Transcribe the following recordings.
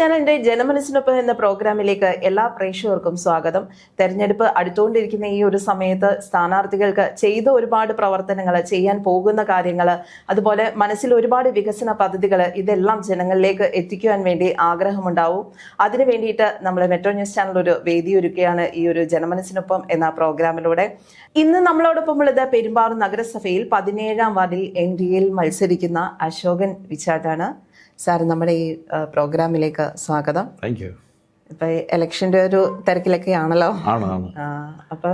ചാനലിന്റെ ജനമനസ്സിനൊപ്പം എന്ന പ്രോഗ്രാമിലേക്ക് എല്ലാ പ്രേക്ഷകർക്കും സ്വാഗതം. തെരഞ്ഞെടുപ്പ് അടുത്തുകൊണ്ടിരിക്കുന്ന ഈ ഒരു സമയത്ത് സ്ഥാനാർത്ഥികൾക്ക് ചെയ്ത ഒരുപാട് പ്രവർത്തനങ്ങൾ ചെയ്യാൻ പോകുന്ന കാര്യങ്ങൾ അതുപോലെ മനസ്സിൽ ഒരുപാട് വികസന പദ്ധതികൾ ഇതെല്ലാം ജനങ്ങളിലേക്ക് എത്തിക്കുവാൻ വേണ്ടി ആഗ്രഹമുണ്ടാവും. അതിനു വേണ്ടിയിട്ട് നമ്മൾ മെട്രോ ന്യൂസ് ചാനൽ ഒരു വേദി ഒരുക്കുകയാണ് ഈ ഒരു ജനമനസ്സിനൊപ്പം എന്ന പ്രോഗ്രാമിലൂടെ. ഇന്ന് നമ്മളോടൊപ്പം ഉള്ളത് പെരുമ്പാവൂർ നഗരസഭയിൽ പതിനേഴാം വാർഡിൽ എൻ മത്സരിക്കുന്ന അശോകൻ വിച്ചാട്ടാണ് സാർ നമ്മുടെ ഈ പ്രോഗ്രാമിലേക്ക് സ്വാഗതം. താങ്ക് യു ഇപ്പൊ ഇലക്ഷന്റെ ഒരു തിരക്കിലൊക്കെ ആണല്ലോ അപ്പൊ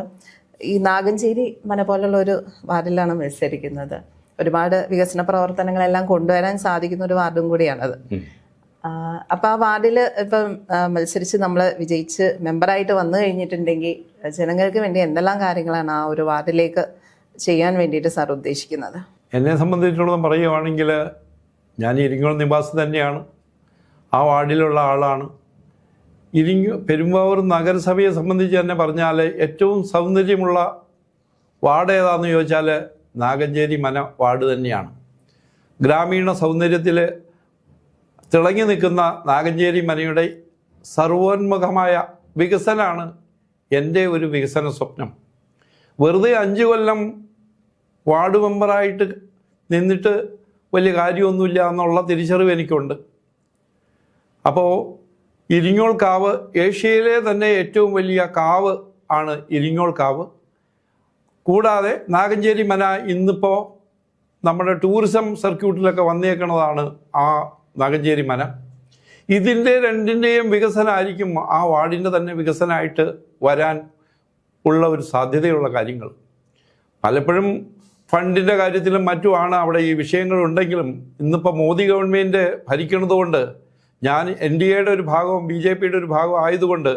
ഈ നാഗഞ്ചേരി മന പോലുള്ള ഒരു വാർഡിലാണ് മത്സരിക്കുന്നത്. ഒരുപാട് വികസന പ്രവർത്തനങ്ങളെല്ലാം കൊണ്ടുവരാൻ സാധിക്കുന്ന ഒരു വാർഡും കൂടിയാണത്. ആ, അപ്പൊ ആ വാർഡിൽ ഇപ്പം മത്സരിച്ച് നമ്മൾ വിജയിച്ച് മെമ്പറായിട്ട് വന്നു കഴിഞ്ഞിട്ടുണ്ടെങ്കിൽ ജനങ്ങൾക്ക് വേണ്ടി എന്തെല്ലാം കാര്യങ്ങളാണ് ആ ഒരു വാർഡിലേക്ക് ചെയ്യാൻ വേണ്ടിയിട്ട് സാർ ഉദ്ദേശിക്കുന്നത്? എന്നെ സംബന്ധിച്ചിടത്തോളം പറയുകയാണെങ്കിൽ ഞാൻ ഇരിങ്ങോൾ നിവാസി തന്നെയാണ്. ആ വാർഡിലുള്ള ആളാണ്. ഇരിങ്ങ പെരുമ്പാവൂർ നഗരസഭയെ സംബന്ധിച്ച് തന്നെ പറഞ്ഞാൽ ഏറ്റവും സൗന്ദര്യമുള്ള വാർഡ് ഏതാണെന്ന് ചോദിച്ചാൽ നാഗഞ്ചേരി മന വാർഡ് തന്നെയാണ്. ഗ്രാമീണ സൗന്ദര്യത്തിൽ തിളങ്ങി നിൽക്കുന്ന നാഗഞ്ചേരി മനയുടെ സർവോന്മുഖമായ വികസനമാണ് എന്റെ ഒരു വികസന സ്വപ്നം. വെറുതെ അഞ്ച് കൊല്ലം വാർഡ് മെമ്പറായിട്ട് നിന്നിട്ട് വലിയ കാര്യമൊന്നുമില്ല എന്നുള്ള തിരിച്ചറിവ് എനിക്കുണ്ട്. അപ്പോൾ ഇരിങ്ങോൾ കാവ് ഏഷ്യയിലെ തന്നെ ഏറ്റവും വലിയ കാവ് ആണ് ഇരിങ്ങോൾ കാവ്. കൂടാതെ നാഗഞ്ചേരി മന ഇന്നിപ്പോൾ നമ്മുടെ ടൂറിസം സർക്യൂട്ടിലൊക്കെ വന്നേക്കുന്നതാണ് ആ നാഗഞ്ചേരി മന. ഇതിന്റെ രണ്ടിന്റെയും വികസനമായിരിക്കും ആ വാർഡിന്റെ തന്നെ വികസനമായിട്ട് വരാൻ ഉള്ള ഒരു സാധ്യതയുള്ള കാര്യങ്ങൾ. പലപ്പോഴും ഫണ്ടിന്റെ കാര്യത്തിലും മറ്റുമാണ് അവിടെ ഈ വിഷയങ്ങളുണ്ടെങ്കിലും ഇന്നിപ്പോൾ മോദി ഗവൺമെന്റ് ഭരിക്കുന്നതുകൊണ്ട് ഞാൻ എൻ ഡി എയുടെ ഒരു ഭാഗവും ബി ജെ പിയുടെ ഒരു ഭാഗവും ആയതുകൊണ്ട്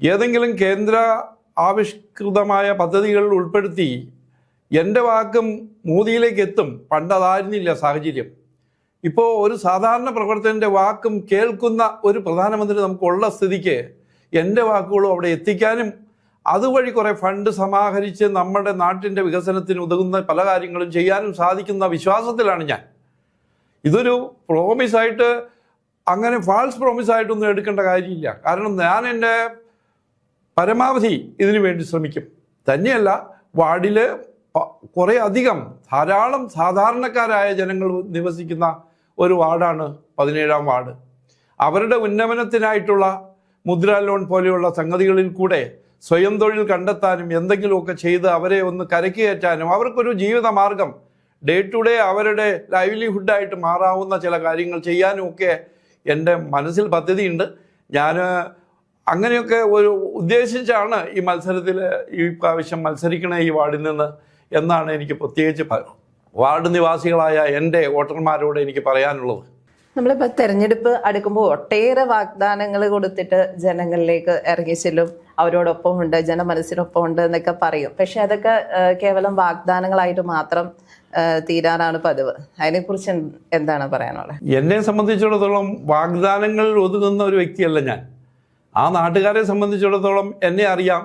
ഏതെങ്കിലും കേന്ദ്ര ആവിഷ്കൃതമായ പദ്ധതികൾ ഉൾപ്പെടുത്തി എന്റെ വാക്കും മോദിയിലേക്ക് എത്തും. പണ്ട് അതായിരുന്നില്ല സാഹചര്യം. ഇപ്പോൾ ഒരു സാധാരണ പ്രവർത്തകന്റെ വാക്കും കേൾക്കുന്ന ഒരു പ്രധാനമന്ത്രി നമുക്കുള്ള സ്ഥിതിക്ക് എന്റെ വാക്കുകളും അവിടെ എത്തിക്കാനും അതുവഴി കുറെ ഫണ്ട് സമാഹരിച്ച് നമ്മുടെ നാട്ടിന്റെ വികസനത്തിന് ഉതകുന്ന പല കാര്യങ്ങളും ചെയ്യാനും സാധിക്കുന്ന വിശ്വാസത്തിലാണ് ഞാൻ. ഇതൊരു പ്രോമിസായിട്ട് അങ്ങനെ ഫാൾസ് പ്രോമിസായിട്ടൊന്നും എടുക്കേണ്ട കാര്യമില്ല. കാരണം ഞാൻ എന്റെ പരമാവധി ഇതിനു വേണ്ടി ശ്രമിക്കും. തന്നെയല്ല വാർഡിൽ കുറേ അധികം ധാരാളം സാധാരണക്കാരായ ജനങ്ങൾ നിവസിക്കുന്ന ഒരു വാർഡാണ് പതിനേഴാം വാർഡ്. അവരുടെ ഉന്നമനത്തിനായിട്ടുള്ള മുദ്രാ ലോൺ പോലെയുള്ള സംഗതികളിൽ കൂടെ സ്വയം തൊഴിൽ കണ്ടെത്താനും എന്തെങ്കിലുമൊക്കെ ചെയ്ത് അവരെ ഒന്ന് കരക്ക് കയറ്റാനും അവർക്കൊരു ജീവിത മാർഗം ഡേ ടു ഡേ അവരുടെ ലൈവ്ലിഹുഡായിട്ട് മാറാവുന്ന ചില കാര്യങ്ങൾ ചെയ്യാനും ഒക്കെ എന്റെ മനസ്സിൽ പദ്ധതിയുണ്ട്. ഞാൻ അങ്ങനെയൊക്കെ ഒരു ഉദ്ദേശിച്ചാണ് ഈ മത്സരത്തിൽ ഈ പ്രാവശ്യം മത്സരിക്കണേ ഈ വാർഡിൽ നിന്ന് എന്നാണ് എനിക്ക് പ്രത്യേകിച്ച് വാർഡ് നിവാസികളായ എന്റെ വോട്ടർമാരോട് എനിക്ക് പറയാനുള്ളത്. നമ്മളിപ്പോൾ തെരഞ്ഞെടുപ്പ് അടുക്കുമ്പോൾ ഒട്ടേറെ വാഗ്ദാനങ്ങൾ കൊടുത്തിട്ട് ജനങ്ങളിലേക്ക് ഇറങ്ങി ചെല്ലും. അവരോടൊപ്പം ഉണ്ട് ജനമനസ്സിനൊപ്പം ഉണ്ട് എന്നൊക്കെ പറയും. പക്ഷെ അതൊക്കെ കേവലം വാഗ്ദാനങ്ങളായിട്ട് മാത്രം തീരാറാണ് പതിവ്. അതിനെക്കുറിച്ച് കുറിച്ച് എന്താണ് പറയാനുള്ളത് എന്നെ സംബന്ധിച്ചിടത്തോളം വാഗ്ദാനങ്ങൾ ഒതുങ്ങുന്ന ഒരു വ്യക്തിയല്ല ഞാൻ. ആ നാട്ടുകാരെ സംബന്ധിച്ചിടത്തോളം എന്നെ അറിയാം.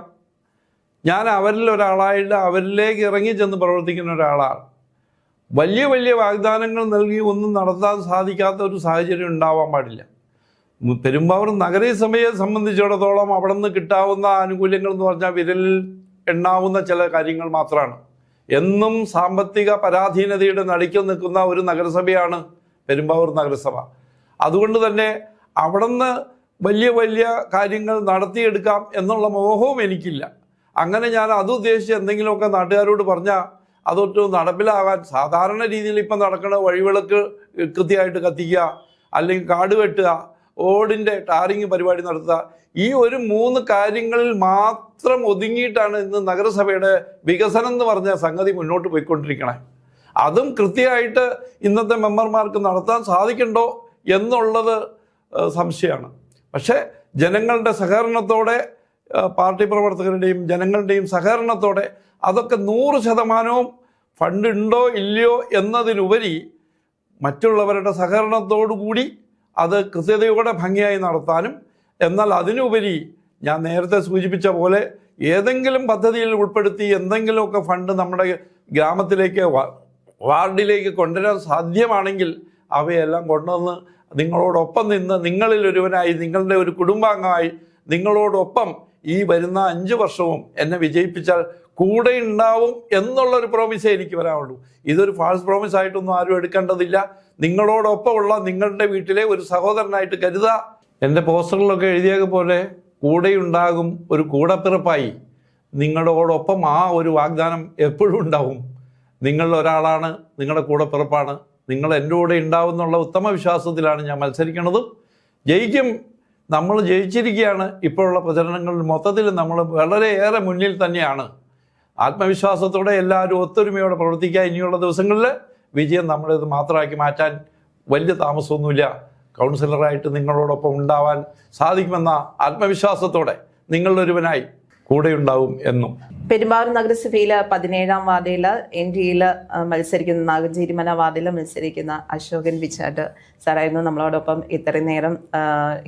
ഞാൻ അവരിൽ ഒരാളായിട്ട് അവരിലേക്ക് ഇറങ്ങി ചെന്ന് പ്രവർത്തിക്കുന്ന ഒരാളാണ്. വലിയ വലിയ വാഗ്ദാനങ്ങൾ നൽകി ഒന്നും നടത്താൻ സാധിക്കാത്ത ഒരു സാഹചര്യം ഉണ്ടാവാൻ പാടില്ല. പെരുമ്പാവൂർ നഗരസഭയെ സംബന്ധിച്ചിടത്തോളം അവിടെ നിന്ന് കിട്ടാവുന്ന ആനുകൂല്യങ്ങൾ എന്ന് പറഞ്ഞാൽ വിരലിൽ എണ്ണാവുന്ന ചില കാര്യങ്ങൾ മാത്രമാണ്. എന്നും സാമ്പത്തിക പരാധീനതയുടെ നടുക്കിൽ നിൽക്കുന്ന ഒരു നഗരസഭയാണ് പെരുമ്പാവൂർ നഗരസഭ. അതുകൊണ്ട് തന്നെ അവിടുന്ന് വലിയ വലിയ കാര്യങ്ങൾ നടത്തിയെടുക്കാം എന്നുള്ള മോഹവും എനിക്കില്ല. അങ്ങനെ ഞാൻ അത് ഉദ്ദേശിച്ച് എന്തെങ്കിലുമൊക്കെ നാട്ടുകാരോട് പറഞ്ഞാൽ അതൊട്ടും നടപ്പിലാകാൻ സാധാരണ രീതിയിൽ ഇപ്പം നടക്കുന്ന വഴിവിളക്ക് കൃത്യമായിട്ട് കത്തിക്കുക അല്ലെങ്കിൽ കാട് വെട്ടുക ഓടിന്റെ ടാറിങ് പരിപാടി നടത്തുക. ഈ ഒരു മൂന്ന് കാര്യങ്ങളിൽ മാത്രം ഒതുങ്ങിയിട്ടാണ് ഇന്ന് നഗരസഭയുടെ വികസനം എന്ന് പറഞ്ഞ സംഗതി മുന്നോട്ട് പോയിക്കൊണ്ടിരിക്കണേ. അതും കൃത്യമായിട്ട് ഇന്നത്തെ മെമ്പർമാർക്ക് നടത്താൻ സാധിക്കണ്ടോ എന്നുള്ളത് സംശയമാണ്. പക്ഷേ ജനങ്ങളുടെ സഹകരണത്തോടെ പാർട്ടി പ്രവർത്തകരുടെയും ജനങ്ങളുടെയും സഹകരണത്തോടെ അതൊക്കെ നൂറ് ശതമാനവും ഫണ്ട് ഉണ്ടോ ഇല്ലയോ എന്നതിലുപരി മറ്റുള്ളവരുടെ സഹകരണത്തോടു കൂടി അത് കൃത്യതയോടെ ഭംഗിയായി നടത്താനും എന്നാൽ അതിനുപരി ഞാൻ നേരത്തെ സൂചിപ്പിച്ച പോലെ ഏതെങ്കിലും പദ്ധതിയിൽ ഉൾപ്പെടുത്തി എന്തെങ്കിലുമൊക്കെ ഫണ്ട് നമ്മുടെ ഗ്രാമത്തിലേക്ക് വാർഡിലേക്ക് കൊണ്ടുവരാൻ സാധ്യമാണെങ്കിൽ അവയെല്ലാം കൊണ്ടുവന്ന് നിങ്ങളോടൊപ്പം നിന്ന് നിങ്ങളിൽ ഒരുവനായി നിങ്ങളുടെ ഒരു കുടുംബാംഗമായി നിങ്ങളോടൊപ്പം ഈ വരുന്ന അഞ്ച് വർഷവും എന്നെ വിജയിപ്പിച്ചാൽ കൂടെ ഉണ്ടാവും എന്നുള്ളൊരു പ്രോമിസേ എനിക്ക് വരാവുള്ളൂ. ഇതൊരു ഫാൾസ് പ്രോമിസ് ആയിട്ടൊന്നും ആരും എടുക്കേണ്ടതില്ല. നിങ്ങളോടൊപ്പമുള്ള നിങ്ങളുടെ വീട്ടിലെ ഒരു സഹോദരനായിട്ട് കരുതുക എന്റെ പോസ്റ്ററിലൊക്കെ എഴുതിയത് പോലെ കൂടെയുണ്ടാകും ഒരു കൂടപ്പിറപ്പായി. നിങ്ങളോടൊപ്പം ആ ഒരു വാഗ്ദാനം എപ്പോഴും ഉണ്ടാവും. നിങ്ങൾ ഒരാളാണ് നിങ്ങളുടെ കൂടപ്പിറപ്പാണ്. നിങ്ങൾ എന്റെ കൂടെ എന്നുള്ള ഉത്തമ വിശ്വാസത്തിലാണ് ഞാൻ മത്സരിക്കുന്നതും ജയിക്കും. നമ്മൾ ജയിച്ചിരിക്കുകയാണ്. ഇപ്പോഴുള്ള പ്രചരണങ്ങളിൽ മൊത്തത്തിൽ നമ്മൾ വളരെയേറെ മുന്നിൽ തന്നെയാണ്. ആത്മവിശ്വാസത്തോടെ എല്ലാവരും ഒത്തൊരുമയോടെ പ്രവർത്തിക്കുക ഇനിയുള്ള ദിവസങ്ങളിൽ വിജയം നമ്മളത് മാത്രമാക്കി മാറ്റാൻ വലിയ താമസമൊന്നുമില്ല. കൗൺസിലറായിട്ട് നിങ്ങളോടൊപ്പം ഉണ്ടാവാൻ സാധിക്കുമെന്ന ആത്മവിശ്വാസത്തോടെ നിങ്ങളൊരുവനായി കൂടെയുണ്ടാവും എന്നും. പെരുമ്പാവൂർ നഗരസഭയിലെ പതിനേഴാം വാർഡിൽ എൻ ഡിയിൽ മത്സരിക്കുന്ന നാഗഞ്ചേരിമന വാർഡിൽ മത്സരിക്കുന്ന അശോകൻ വിച്ചാട്ട് സാറായിരുന്നു നമ്മളോടൊപ്പം ഇത്രയും നേരം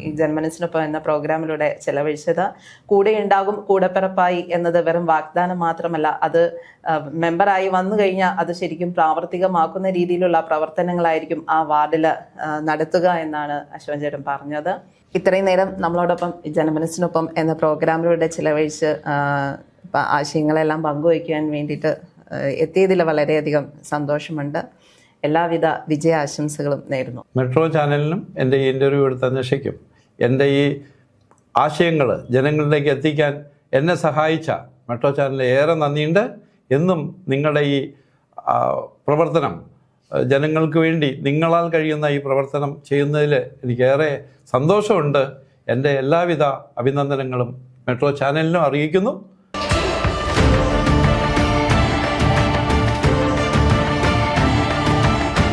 ഈ ജന്മനസിനൊപ്പം എന്ന പ്രോഗ്രാമിലൂടെ ചെലവഴിച്ചത്. കൂടെ ഉണ്ടാകും കൂടെപ്പിറപ്പായി എന്നത് വെറും വാഗ്ദാനം മാത്രമല്ല അത് മെമ്പറായി വന്നു കഴിഞ്ഞാൽ അത് ശരിക്കും പ്രാവർത്തികമാക്കുന്ന രീതിയിലുള്ള പ്രവർത്തനങ്ങളായിരിക്കും ആ വാർഡിൽ നടത്തുക എന്നാണ് അശോകൻ ചേട്ടൻ പറഞ്ഞത്. ഇത്രയും നേരം നമ്മളോടൊപ്പം ജനമനസിനൊപ്പം എന്ന പ്രോഗ്രാമിലൂടെ ചിലവഴിച്ച് ആശയങ്ങളെല്ലാം പങ്കുവയ്ക്കാൻ വേണ്ടിയിട്ട് എത്തിയതിൽ വളരെയധികം സന്തോഷമുണ്ട്. എല്ലാവിധ വിജയാശംസകളും നേരുന്നു. മെട്രോ ചാനലിനും എന്റെ ഈ ഇന്റർവ്യൂ എടുത്ത് അന്വേഷിക്കും. എന്റെ ഈ ആശയങ്ങൾ ജനങ്ങളിലേക്ക് എത്തിക്കാൻ എന്നെ സഹായിച്ച മെട്രോ ചാനലിന് ഏറെ നന്ദിയുണ്ട്. എന്നും നിങ്ങളുടെ ഈ പ്രവർത്തനം ജനങ്ങൾക്ക് വേണ്ടി നിങ്ങളാൽ കഴിയുന്ന ഈ പ്രവർത്തനം ചെയ്യുന്നതിൽ എനിക്കേറെ സന്തോഷമുണ്ട്. എന്റെ എല്ലാവിധ അഭിനന്ദനങ്ങളും മെട്രോ ചാനലിനും അറിയിക്കുന്നു.